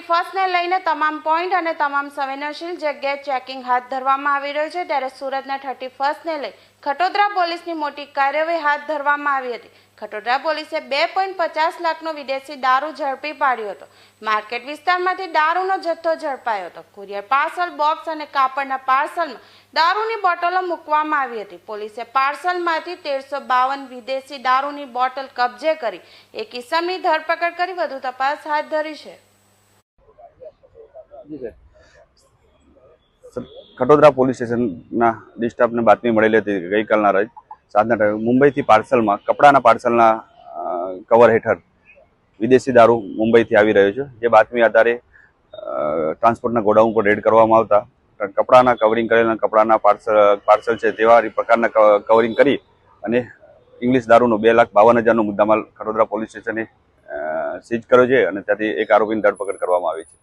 ફર્સ્ટને લઈને તમામ પોઈન્ટ અને તમામ સંવેદનશીલ જગ્યાએ ચેકિંગ હાથ ધરવામાં આવી રહ્યું છે. ત્યારે સુરતના થર્ટી ફર્સ્ટને લઈ ખટોદરા પોલીસની મોટી કાર્યવાહી હાથ ધરવામાં આવી હતી. ખટોદરા પોલીસે બે પોઈન્ટ પચાસ લાખનો વિદેશી દારૂ ઝડપી પાડ્યો હતો. માર્કેટ વિસ્તારમાંથી દારૂનો જથ્થો ઝડપાયો હતો. કુરિયર પાર્સલ, બોક્સ અને કાપડના પાર્સલમાં દારૂની બોટલો મૂકવામાં આવી હતી. પોલીસે પાર્સલમાંથી તેરસો બાવન વિદેશી દારૂની બોટલ કબજે કરી એક ઇસમની ધરપકડ કરી વધુ તપાસ હાથ ધરી છે. ખટોદરા પોલીસ સ્ટેશનના ડિસ્ટાફને બાતમી મળેલી હતી. ગઈકાલના રોજ સાંજના ટાઈમે મુંબઈથી પાર્સલમાં, કપડાના પાર્સલના કવર હેઠળ વિદેશી દારૂ મુંબઈથી આવી રહ્યો છે. જે બાતમી આધારે ટ્રાન્સપોર્ટના ગોડાઉન પર રેડ કરવામાં આવતા. કપડાના કવરિંગ કરેલા, કપડાના પાર્સલ પાર્સલ છે તેવા પ્રકારના કવરિંગ કરી અને ઇંગ્લિશ દારૂનો બે લાખ બાવન હજારનો મુદ્દામાલ ખડોદરા પોલીસ સ્ટેશને સીઝ કર્યો છે અને ત્યાંથી એક આરોપીની ધરપકડ કરવામાં આવી છે.